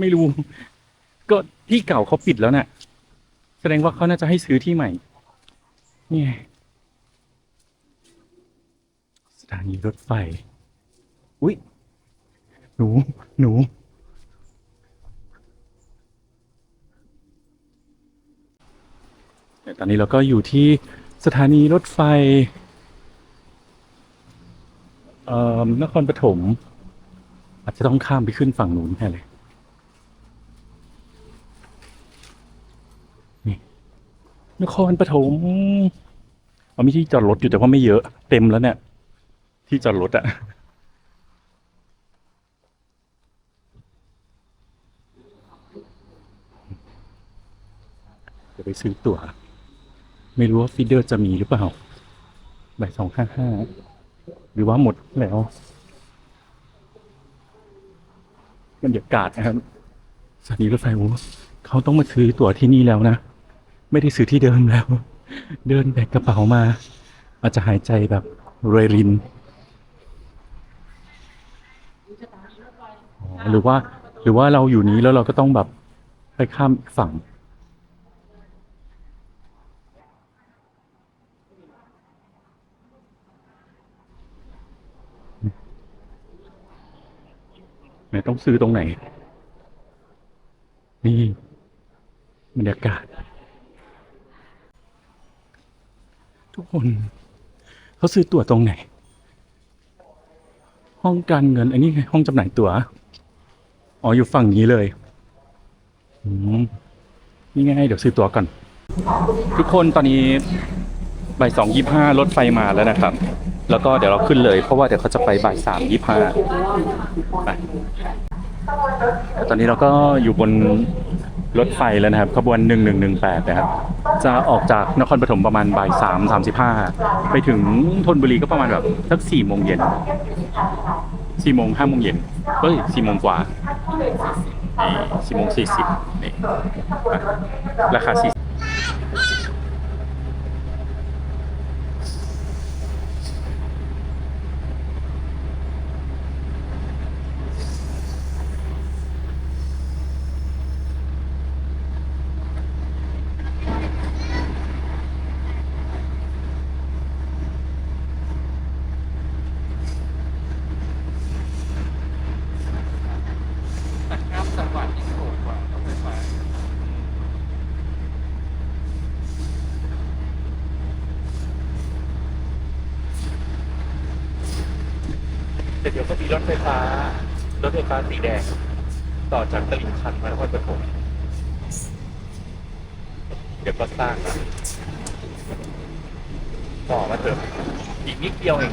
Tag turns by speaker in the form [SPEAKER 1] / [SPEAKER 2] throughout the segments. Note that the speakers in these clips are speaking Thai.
[SPEAKER 1] ไม่รู้ ก็ที่เก่าเขาปิดแล้วน่ะ แสดงว่าเขาน่าจะให้ซื้อที่ใหม่ นี่สถานีรถไฟ อุ๊ยหนู หนูตอนนี้เราก็อยู่ที่สถานีรถไฟนครปฐมอาจจะต้องข้ามไปขึ้นฝั่งนู้นแน่เลย นครปฐมเอามีที่จอดรถอยู่แต่ว่าไม่เยอะ เต็มแล้วเนี่ย ที่จอดรถอะเดี๋ยวไปซื้อตั๋ว ไม่รู้ว่าฟีเดอร์จะมีหรือเปล่าบ่ายสองห้าห้าหรือว่าหมดแล้วบรรยากาศนะครับสถานีรถไฟโอ้เขาต้องมาซื้อตั๋วที่นี่แล้วนะ ไม่ได้ซื้อที่เดิมแล้ว เดินแบกกระเป๋ามา อาจจะหายใจแบบเรอยรินอ๋อหรือว่า หรือว่าเราอยู่นี้แล้วเราก็ต้องแบบไปข้ามอีกฝั่งไหนต้องซื้อตรงไหน นี่บรรยากาศ ทุกคน เขาซื้อตั๋วตรงไหน ห้องการเงิน อันนี้ไงห้องจำหน่ายตั๋ว อ๋ออยู่ฝั่งนี้เลยอืมนี่ไงเดี๋ยวซื้อตั๋วก่อน ทุกคนตอนนี้บ่ายสองยี่ห้ารถไฟมาแล้วนะครับ แล้วก็เดี๋ยวเราขึ้นเลย เพราะว่าเดี๋ยวเขาจะไปบ่ายสามยี่ห้าไปตอนนี้เราก็อยู่บน รถไฟแล้วนะครับขบวน 1118 นะครับ จะออกจากนครปฐมประมาณบ่าย3 35 ไปถึงธนบุรีก็ประมาณแบบสัก4โมงเย็น4โมง5โมงเย็นเอ้ย4โมงกว่า4โมง40นี่ราคา
[SPEAKER 2] 40 รถไฟฟ้า
[SPEAKER 1] รถไฟฟ้าสีแดง ต่อจากตลิ่งชันมานครปฐมเดี๋ยวก็สร้างต่อมาเถอะอีกนิดเดียวเอง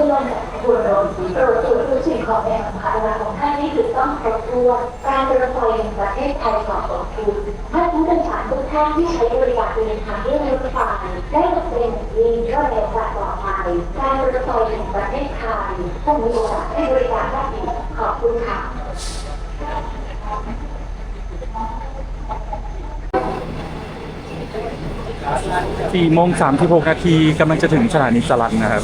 [SPEAKER 3] ช่วยบุรนตรวจตรวจดูสิ่งของในสัมภาระของท่านให้ถูกต้องครบถ้วนการรถไฟแห่งประเทศไทยขอขอบคุณท่านผู้โดยสารทุกท่านที่ใช้บริการเดินทางด้วยรถไฟได้รับเป็นยิงรวดเร็วและปลอดภัยการรถไฟแห่งประเทศไทยคงมีโอกาสให้บริการได้อีกขอบคุณค่ะ
[SPEAKER 1] สี่โมงสามสิบหกนาทีกำลังจะถึงสถานีจรันนะครับ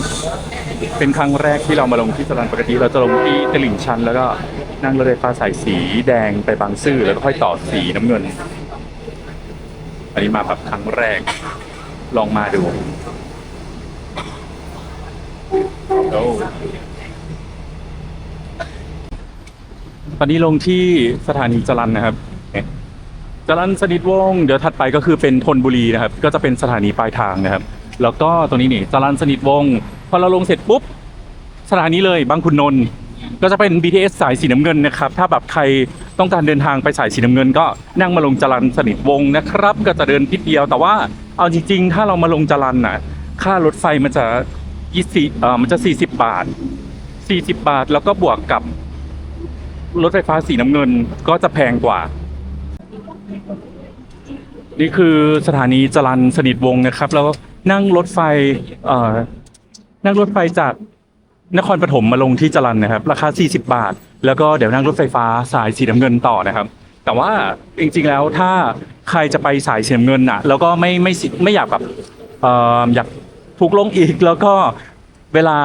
[SPEAKER 1] เป็นครั้งแรกที่เรามาลงที่จรันปกติเราจะลงที่ตลิ่งชัน แล้วก็นั่งรถไฟฟ้าสายสีแดงไปบางซื่อแล้วก็ค่อยต่อสีน้ำเงิน อันนี้มาแบบครั้งแรก ลองมาดูโอ้ตอนนี้ลงที่สถานีจรันนะครับจรันสนิทวงเดี๋ยวถัดไปก็คือเป็นธนบุรีนะครับ ก็จะเป็นสถานีปลายทางนะครับ แล้วก็ตรงนี้นี่จรันสนิทวง พอเราลงเสร็จปุ๊บสถานีเลยบางขุนนนท์ก็จะเป็น BTS สายสีน้ำเงินนะครับ ถ้าแบบใครต้องการเดินทางไปสายสีน้ำเงิน ก็นั่งมาลงจรันสนิทวงศ์นะครับ ก็จะเดินพิดเดียว แต่ว่าเอาจริง ๆ ถ้าเรามาลงจรันน่ะ ค่ารถไฟมันจะยี่สิบเอ่อมันจะ 40 บาท 40 บาท แล้วก็บวกกับรถไฟฟ้าสีน้ำเงินก็จะแพงกว่า นี่คือสถานีจรันสนิทวงศ์นะครับ แล้วนั่งรถไฟเอ่อ นั่งรถไฟจากนครปฐมมาลงที่จรันนะครับ ราคา 40 บาท แล้วก็เดี๋ยวนั่งรถไฟฟ้าสายสีน้ำเงินต่อนะครับ แต่ว่าจริงๆแล้วถ้าใครจะไปสายสีน้ำเงินน่ะ แล้วก็ไม่ไม่ไม่อยากแบบเอ่ออยากถูกลงอีกแล้วก็เวลา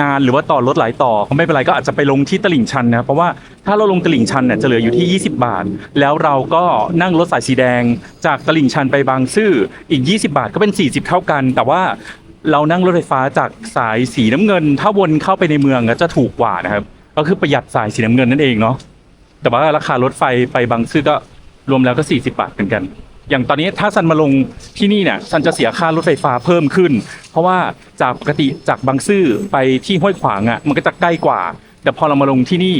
[SPEAKER 1] นานหรือว่าต่อรถหลายต่อก็ไม่เป็นไรก็อาจจะไปลงที่ตลิ่งชันนะครับเพราะว่าถ้าเราลงตลิ่งชันเนี่ยจะเหลืออยู่ที่ 20 บาท แล้วเราก็นั่งรถสายสีแดงจากตลิ่งชันไปบางซื่ออีก 20 บาทก็เป็น 40 เท่ากัน แต่ว่า เรานั่งรถไฟฟ้าจากสายสีน้ำเงิน ถ้าวนเข้าไปในเมืองก็จะถูกกว่านะครับ ก็คือประหยัดสายสีน้ำเงินนั่นเองเนาะแต่ว่าราคารถไฟไปบางซื่อก็รวมแล้วก็ 40 บาทเหมือนกัน อย่างตอนนี้ถ้าซันมาลงที่นี่เนี่ยซันจะเสียค่ารถไฟฟ้าเพิ่มขึ้น เพราะว่าจากปกติจากบางซื่อไปที่ห้วยขวางอะมันก็จะใกล้กว่า แต่พอเรามาลงที่นี่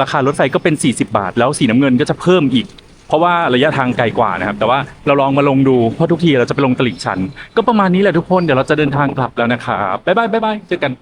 [SPEAKER 1] ราคารถไฟก็เป็น 40 บาท แล้วสีน้ำเงินก็จะเพิ่มอีก เพราะว่าระยะทางไกลกว่านะครับ แต่ว่าเราลองมาลงดูเพราะทุกทีเราจะไปลงตลิ่งชัน ก็ประมาณนี้แหละทุกคนเดี๋ยวเราจะเดินทางกลับแล้วนะครับบ๊ายบายบ๊ายบายเจอกัน